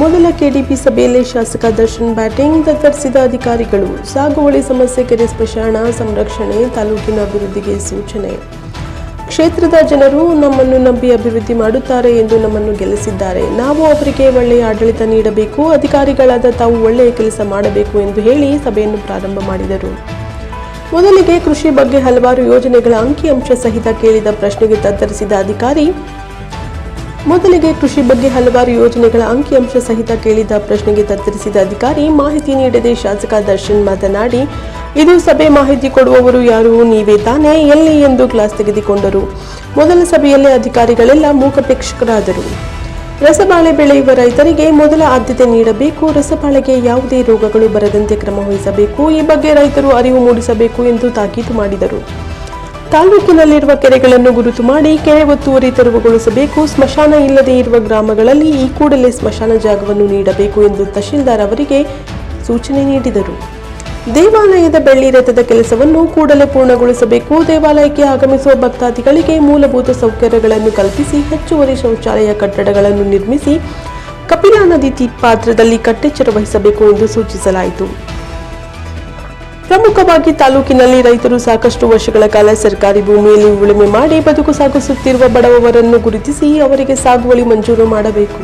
ಮೊದಲ ಕೆಡಿಪಿ ಸಭೆಯಲ್ಲಿ ಶಾಸಕ ದರ್ಶನ್ ಬ್ಯಾಟಿಂಗ್ ತತ್ತರಿಸಿದ ಅಧಿಕಾರಿಗಳು, ಸಾಗುವಳಿ ಸಮಸ್ಯೆ ಕೆರೆ ಸ್ಮಶಾನ ಸಂರಕ್ಷಣೆ, ತಾಲೂಕಿನ ಅಭಿವೃದ್ಧಿಗೆ ಸೂಚನೆ. ಕ್ಷೇತ್ರದ ಜನರು ನಮ್ಮನ್ನು ನಂಬಿ ಅಭಿವೃದ್ಧಿ ಮಾಡುತ್ತಾರೆ ಎಂದು ನಮ್ಮನ್ನು ಗೆಲ್ಲಿಸಿದ್ದಾರೆ. ನಾವು ಅವರಿಗೆ ಒಳ್ಳೆಯ ಆಡಳಿತ ನೀಡಬೇಕು, ಅಧಿಕಾರಿಗಳಾದ ತಾವು ಒಳ್ಳೆಯ ಕೆಲಸ ಮಾಡಬೇಕು ಎಂದು ಹೇಳಿ ಸಭೆಯನ್ನು ಪ್ರಾರಂಭ ಮಾಡಿದರು. ಮೊದಲಿಗೆ ಕೃಷಿ ಬಗ್ಗೆ ಹಲವಾರು ಯೋಜನೆಗಳ ಅಂಕಿಅಂಶ ಸಹಿತ ಕೇಳಿದ ಪ್ರಶ್ನೆಗೆ ತತ್ತರಿಸಿದ ಅಧಿಕಾರಿ ಮೊದಲಿಗೆ ಕೃಷಿ ಬಗ್ಗೆ ಹಲವಾರು ಯೋಜನೆಗಳ ಅಂಕಿಅಂಶ ಸಹಿತ ಕೇಳಿದ ಪ್ರಶ್ನೆಗೆ ತತ್ತರಿಸಿದ ಅಧಿಕಾರಿ, ಮಾಹಿತಿ ನೀಡದೆ ಶಾಸಕ ದರ್ಶನ್ ಮಾತನಾಡಿ, ಇದು ಸಭೆ ಮಾಹಿತಿ ಕೊಡುವವರು ಯಾರು, ನೀವೇ ತಾನೇ, ಎಲ್ಲಿ ಎಂದು ಕ್ಲಾಸ್ ತೆಗೆದುಕೊಂಡರು. ಮೊದಲ ಸಭೆಯಲ್ಲೇ ಅಧಿಕಾರಿಗಳೆಲ್ಲ ಮೂಕಪೇಕ್ಷಕರಾದರು. ರಸಬಾಳೆ ಬೆಳೆಯುವ ರೈತರಿಗೆ ಮೊದಲ ಆದ್ಯತೆ ನೀಡಬೇಕು, ರಸಬಾಳೆಗೆ ಯಾವುದೇ ರೋಗಗಳು ಬರದಂತೆ ಕ್ರಮ ವಹಿಸಬೇಕು, ಈ ಬಗ್ಗೆ ರೈತರು ಅರಿವು ಮೂಡಿಸಬೇಕು ಎಂದು ತಾಕೀತು ಮಾಡಿದರು. ತಾಲೂಕಿನಲ್ಲಿರುವ ಕೆರೆಗಳನ್ನು ಗುರುತು ಮಾಡಿ ಕೆರೆ ಒತ್ತುವರಿ ತೆರವುಗೊಳಿಸಬೇಕು. ಸ್ಮಶಾನ ಇಲ್ಲದೆ ಇರುವ ಗ್ರಾಮಗಳಲ್ಲಿ ಈ ಕೂಡಲೇ ಸ್ಮಶಾನ ಜಾಗವನ್ನು ನೀಡಬೇಕು ಎಂದು ತಹಶೀಲ್ದಾರ್ ಅವರಿಗೆ ಸೂಚನೆ ನೀಡಿದರು. ದೇವಾಲಯದ ಬೆಳ್ಳಿ ರಥದ ಕೆಲಸವನ್ನು ಕೂಡಲೇ ಪೂರ್ಣಗೊಳಿಸಬೇಕು. ದೇವಾಲಯಕ್ಕೆ ಆಗಮಿಸುವ ಭಕ್ತಾದಿಗಳಿಗೆ ಮೂಲಭೂತ ಸೌಕರ್ಯಗಳನ್ನು ಕಲ್ಪಿಸಿ, ಹೆಚ್ಚುವರಿ ಶೌಚಾಲಯ ಕಟ್ಟಡಗಳನ್ನು ನಿರ್ಮಿಸಿ ಕಪಿಲಾ ನದಿ ಪಾತ್ರದಲ್ಲಿ ಕಟ್ಟೆಚ್ಚರ ವಹಿಸಬೇಕು ಎಂದು ಸೂಚಿಸಲಾಯಿತು. ಪ್ರಮುಖವಾಗಿ ತಾಲೂಕಿನಲ್ಲಿ ರೈತರು ಸಾಕಷ್ಟು ವರ್ಷಗಳ ಕಾಲ ಸರ್ಕಾರಿ ಭೂಮಿಯಲ್ಲಿ ಉಳುಮೆ ಮಾಡಿ ಬದುಕು ಸಾಗಿಸುತ್ತಿರುವ ಬಡವರನ್ನು ಗುರುತಿಸಿ ಅವರಿಗೆ ಸಾಗುವಳಿ ಮಂಜೂರು ಮಾಡಬೇಕು.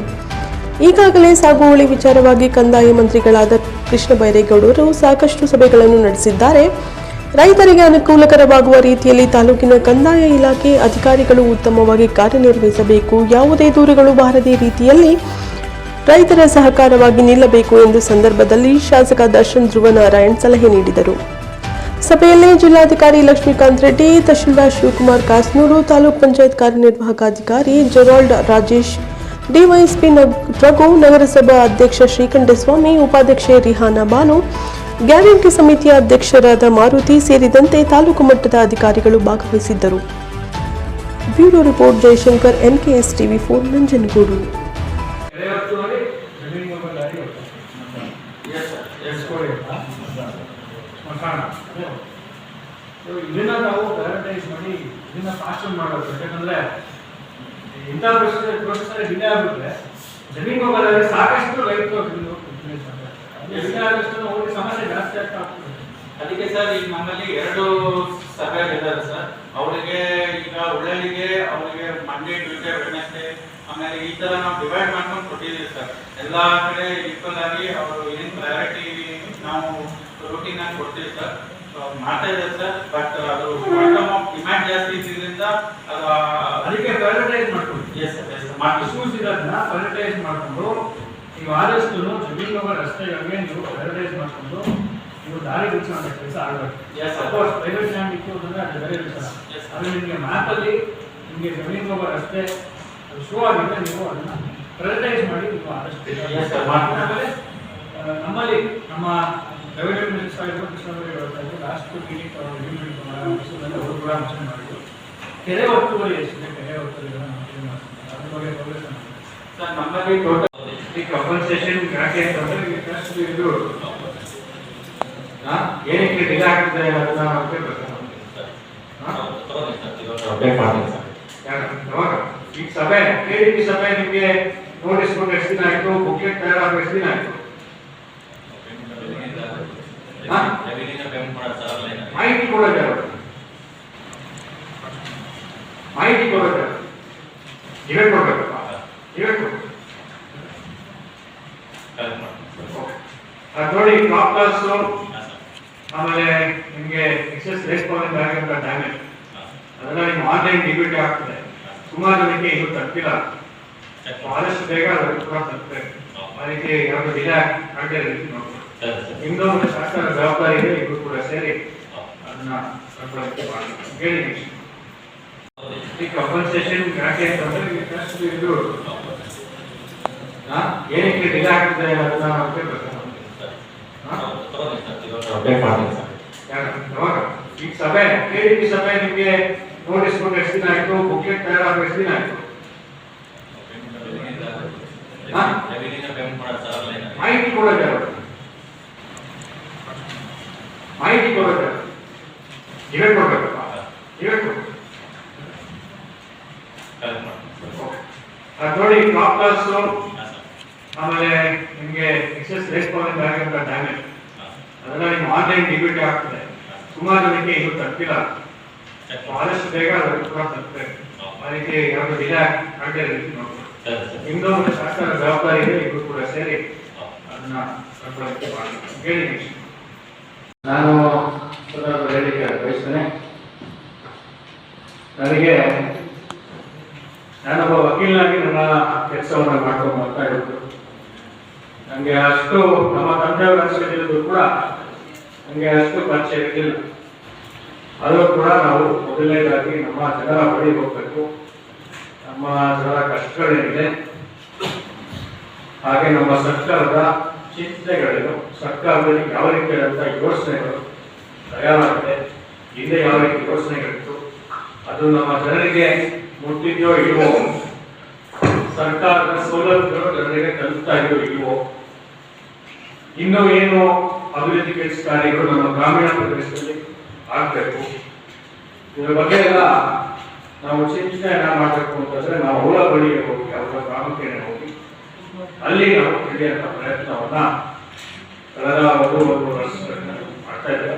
ಈಗಾಗಲೇ ಸಾಗುವಳಿ ವಿಚಾರವಾಗಿ ಕಂದಾಯ ಮಂತ್ರಿಗಳಾದ ಕೃಷ್ಣ ಬೈರೇಗೌಡರು ಸಾಕಷ್ಟು ಸಭೆಗಳನ್ನು ನಡೆಸಿದ್ದಾರೆ. ರೈತರಿಗೆ ಅನುಕೂಲಕರವಾಗುವ ರೀತಿಯಲ್ಲಿ ತಾಲೂಕಿನ ಕಂದಾಯ ಇಲಾಖೆ ಅಧಿಕಾರಿಗಳು ಉತ್ತಮವಾಗಿ ಕಾರ್ಯನಿರ್ವಹಿಸಬೇಕು. ಯಾವುದೇ ದೂರುಗಳು ಬಾರದೇ ರೀತಿಯಲ್ಲಿ ರೈತರ ಸಹಕಾರವಾಗಿ ನಿಲ್ಲಬೇಕು ಎಂದು ಸಂದರ್ಭದಲ್ಲಿ ಶಾಸಕ ದರ್ಶನ್ ಧ್ರುವನಾರಾಯಣ್ ಸಲಹೆ ನೀಡಿದರು. ಸಭೆಯಲ್ಲಿ ಜಿಲ್ಲಾಧಿಕಾರಿ ಲಕ್ಷ್ಮೀಕಾಂತ್ ರೆಡ್ಡಿ, ತಹಶೀಲ್ದಾರ್ ಶಿವಕುಮಾರ್ ಕಾಸ್ನೂರು, ತಾಲೂಕ್ ಪಂಚಾಯತ್ ಕಾರ್ಯನಿರ್ವಾಹಕ ಅಧಿಕಾರಿ ಜೆರಾಲ್ಡ್ ರಾಜೇಶ್, ಡಿವೈಎಸ್ಪಿ ರಘು, ನಗರಸಭಾ ಅಧ್ಯಕ್ಷ ಶ್ರೀಕಂಠಸ್ವಾಮಿ, ಉಪಾಧ್ಯಕ್ಷೆ ರಿಹಾನಾ ಬಾನು, ಗ್ಯಾರಂಟಿ ಸಮಿತಿಯ ಅಧ್ಯಕ್ಷರಾದ ಮಾರುತಿ ಸೇರಿದಂತೆ ತಾಲೂಕು ಮಟ್ಟದ ಅಧಿಕಾರಿಗಳು ಭಾಗವಹಿಸಿದ್ದರು. Bureau report Jayashankar NKS TV four, Nanjangud ಕೆರೆ ಒತ್ತುವರಿ ಜಮೀನು ಹೋಗೋದಾರಿ ಎಸ್ಕೋಡಿ ಸ್ಮಶಾನ ಸೊ ಇದನ್ನ ನಾವು ಪ್ರಯಾರಿಟೈಸ್ ಮಾಡಿ ಇದನ್ನ ಫಾಸ್ಟನ್ ಮಾಡಬೇಕು ಯಾಕಂದ್ರೆ ಇಂಥ ಪ್ರೊಸೆಸ್ ಪ್ರೊಸೆಸರ್ ಡಿಲೇ ಆಗುತ್ತೆ ಜಮೀನು ಹೋಗೋದಾದ್ರೆ ಸಾಕಷ್ಟು ರೈತರು ಅವ್ರಿಗೆ ಸಮಸ್ಯೆ ಜಾಸ್ತಿ ಆಗ್ತಾ ಅದಕ್ಕೆ ಸರ್, ಈಗ ನಮ್ಮಲ್ಲಿ ಎರಡು ಸಭೆಗಳು ಇದ್ದಾರೆ ಸರ್. ಅವರಿಗೆ ಈಗ ಉಳ್ಳಳಿಗೆ ಅವರಿಗೆ ಮಂಡೇ ಟ್ಯೂಸ್ಡೇ ವೆಡ್ನೆಸ್ಡೇ ಆಮೇಲೆ ಈ ತರ ನಾವು ಡಿವೈಡ್ ಮಾಡ್ಕೊಂಡು ಕೊಟ್ಟಿದ್ದೀವಿ ಸರ್. ಎಲ್ಲ ಕಡೆ ಈಕ್ವಲ್ ಆಗಿ ಅವರು ಏನು ಪ್ರಯಾರಿಟಿ ನಾವು ರೂಟೀನ್ ಆಗಿ ಕೊಡ್ತೀವಿ ಸರ್. ಅವ್ರು ಸರ್ ಬಟ್ ಅದು ಬಾಟಮ್ ಆಫ್ ಡಿಮ್ಯಾಂಡ್ ಜಾಸ್ತಿ ಇದ್ರಿಂದ ಅದು ಅದಕ್ಕೆ ಪ್ರೈವೇಟೈಸ್ ಮಾಡ್ಕೊಳ್ಳಿ. ಎಸ್ ಸರ್ ಎಸ್ ಮಾಡ್ತೀವಿ ಇಶ್ಯೂಸ್ ಇರೋದನ್ನ ಪ್ರೈವೇಟೈಸ್ ಮಾಡ್ಕೊಂಡು ನೀವು ಆದಷ್ಟು ಜಮೀನು ಹೋಗೋ ರಸ್ತೆಗಳಿಗೆ ನೀವು ಪ್ರೈವೇಟೈಸ್ ಮಾಡ್ಕೊಂಡು ನೀವು ದಾರಿ ಗುರುತಿಸೋ ಕೆಲಸ ಆಗಬೇಕು ಎಸ್. ಸಪೋಸ್ ಪ್ರೈವೇಟ್ ಲ್ಯಾಂಡ್ ಇತ್ತು ಅಂದ್ರೆ ಅದು ಬೇರೆ ವಿಚಾರ. ಅದು ನಿಮಗೆ ಮ್ಯಾಪಲ್ಲಿ ನಿಮಗೆ ಜಮೀನು ಹೋಗೋ ರಸ್ತೆ ಶೋ ಆಗಿದ್ರೆ ನೀವು ಅದನ್ನ ಪ್ರೈವೇಟೈಸ್ ಮಾಡಿ ನೀವು ಆದಷ್ಟು ನಮ್ಮಲ್ಲಿ ನಮ್ಮ ರೆವಿನ್ಯೂ ಮಿನಿಸ್ಟರ್ ಆಗಿರ್ಬೋದು ಕೃಷ್ಣ ಅವರೇ ಹೇಳ್ತಾ ಇದ್ರು ಲಾಸ್ಟ್ ಕ್ಲಿನಿಕ್ ಅವರು ಕೂಡ ಮೆನ್ಷನ್ ಮಾಡಿದ್ರು ಕೆರೆ ಒತ್ತುವರಿ ಎಷ್ಟಿದೆ ಕೆರೆ ಮಾಡ್ತೀವಿ. ಅದ್ರ ಬಗ್ಗೆ progress ಸರ್ ನಮ್ಮಲ್ಲಿ ಟೋಟಲ್ ಈ ಕಂಪನ್ಸೇಷನ್ ಯಾಕೆ ಅಂತಂದ್ರೆ ಇದು ಹಾ? ಏನಕ್ಕೆ ಡಿಲೇ ಆಗ್ತಿದೆ ಅದನ್ನ ನಾವು ಕೇಳ್ಬೇಕು. ಹಾ? ಅಪ್ಡೇಟ್ ಮಾಡ್ತೀನಿ ಸರ್? ಯಾವಾಗ? ಈಗ ಸಭೆ ಕೆಡಿಪಿ ಸಭೆ ನಿಮಗೆ ನೋಟಿಸ್ ಕೊಟ್ಟು ಎಷ್ಟು ದಿನ ಆಯಿತು ಬುಕ್ಲೆಟ್ ತಯಾರಾಗ ಎಷ್ಟು ದಿನ ಆಯ್ತು? ಮಾಹಿತಿ ಕೊಡೋದು ಯಾರು ಮಾಹಿತಿ ಕೊಡೋದು ಯಾರು ನೀವೇ ಕೊಡ್ಬೇಕು ನೀವೇ ಕೊಡ್ಬೇಕು ನೋಡಿ ಕ್ಲಾಸ್ ಆಮೇಲೆ ನಿಮಗೆ ಎಕ್ಸೆಸ್ ರೆಸ್ಪಾನ್ಸ್ ಆಗಿರೋ ಡ್ಯಾಮೇಜ್ ಅದೆಲ್ಲ ನಿಮ್ಗೆ ಆನ್ಲೈನ್ ಡಿಬಿಟ್ ಆಗ್ತದೆ. ಸುಮಾರು ಜನಕ್ಕೆ ಇದು ತಪ್ಪಿಲ್ಲ ಆದಷ್ಟು ಬೇಗ ಅದು ಕೂಡ ತಪ್ಪಬೇಕು ಅದಕ್ಕೆ ಯಾವುದು ಡಿಲೇ ಆಗದೆ ಇರೋದಕ್ಕೆ ನೋಡ್ಬೇಕು ನಿಮ್ದು ಒಂದು ಶಾಸನ ಜವಾಬ್ದಾರಿ ಇದೆ ಇಬ್ಬರು ಕೂಡ ಸೇರಿ ಅದನ್ನ ಹೇಳಿ. ಈ ಕಂಪನ್ಸೇಷನ್ ಯಾಕೆ ಅಂತಂದ್ರೆ ಇದು? ಏನಕ್ಕೆ ಡಿಲೇ ಆಗ್ತಿದೆ ಅದನ್ನ ನಾವು ಕೇಳ್ಬೇಕು? ಈಗ ಸಭೆ ಸಭೆ ನಿಮಗೆ ನೋಟಿಸ್ ಕೊಟ್ಟು ಎಷ್ಟು ದಿನ ಆಯ್ತು? ಬುಕ್ಲೆಟ್ ತಯಾರಾಗ ಎಷ್ಟು ದಿನ ಆಯ್ತು? ಮಾಹಿತಿ ಕೊಡೋದು ಯಾರು ಮಾಹಿತಿ ಕೊಡೋದು ಯಾರು ನೀವೇ ನೀವೇ ಕೊಡ್ಬೇಕು ಅದ್ ನೋಡಿ ಕ್ಲಾಸ್ ಆಮೇಲೆ ನಿಮಗೆ ಎಕ್ಸೆಸ್ ರೆಸ್ಪಾನ್ಸ್ ಆಗಿರೋ ಡ್ಯಾಮೇಜ್ ಅದೆಲ್ಲ ನಿಮ್ಮ ಆನ್ಲೈನ್ ಡಿಬಿಟ್ ಆಗ್ತದೆ. ಸುಮಾರು ಜನಕ್ಕೆ ಇದು ತಪ್ಪಿಲ್ಲ. ಆದಷ್ಟು ಬೇಗ ಅದು ಕೂಡ ತಪ್ಪಬೇಕು ಅದಕ್ಕೆ ಯಾವುದು ಡಿಲೇ ಆಗದೆ ರೀತಿ ನಿಮ್ದು ಒಂದು ಶಾಸನ ಜವಾಬ್ದಾರಿ ಇದೆ ಇದು ಕೂಡ ಸೇರಿ ಅದನ್ನ ಹೇಳಿ. ನಾನು ಹೇಳಿಕೆ ಬಯಸ್ತೇನೆ ನನಗೆ ನಾನೊಬ್ಬ ವಕೀಲನಾಗಿ ನನ್ನ ಕೆಲಸವನ್ನು ಮಾಡ್ಕೊಂಡು ಬರ್ತಾ ಇರೋದು. ನನಗೆ ಅಷ್ಟು ನಮ್ಮ ತಂದೆಯವರ ಅನಿಸಿದ್ರು ಕೂಡ ನನಗೆ ಅಷ್ಟು ಪರಿಚಯ ಇರಲಿಲ್ಲ. ಆದರೂ ಕೂಡ ನಾವು ಮೊದಲನೇದಾಗಿ ನಮ್ಮ ಜನರ ಬಳಿ ಹೋಗ್ಬೇಕು. ನಮ್ಮ ಜನರ ಕಷ್ಟಗಳೇನಿದೆ. ಹಾಗೆ ನಮ್ಮ ಸರ್ಕಾರದ ಚಿಂತೆಗಳೇನು, ಸರ್ಕಾರದಲ್ಲಿ ಯಾವ ರೀತಿಯಾದಂತಹ ಯೋಜನೆಗಳು ತಯಾರಾಗಿದೆ ಹಿಂದೆ ಯಾವ ರೀತಿ ಯೋಚನೆಗಳಿತ್ತು, ಅದು ನಮ್ಮ ಜನರಿಗೆ ಮುಟ್ಟಿದ್ಯೋ ಇಲ್ವೋ? ಸರ್ಕಾರದ ಸೌಲಭ್ಯಗಳು ಜನರಿಗೆ ತಲುಪ್ತಾ ಇದೆಯೋ ಇಲ್ವೋ? ಇನ್ನು ಏನು ಅಭಿವೃದ್ಧಿ ಕೆಲಸ ಕಾರ್ಯಗಳು ನಮ್ಮ ಗ್ರಾಮೀಣ ಪ್ರದೇಶದಲ್ಲಿ ಆಗಬೇಕು? ಇದರ ಬಗ್ಗೆ ಎಲ್ಲ ನಾವು ಚಿಂತನೆಯನ್ನ ಮಾಡಬೇಕು ಅಂತಂದ್ರೆ ನಾವು ಅವಳ ಬಳಿಗೆ ಹೋಗಿ, ಅವರ ಗ್ರಾಮಕ್ಕೆ ಹೋಗಿ, ಅಲ್ಲಿ ನಾವು ತಿಳಿಯುವಂತ ಪ್ರಯತ್ನವನ್ನ ಕಳೆದ ಒಂದು ಒಂದು ವರ್ಷಗಳಿಂದ ಮಾಡ್ತಾ ಇದ್ದೇವೆ.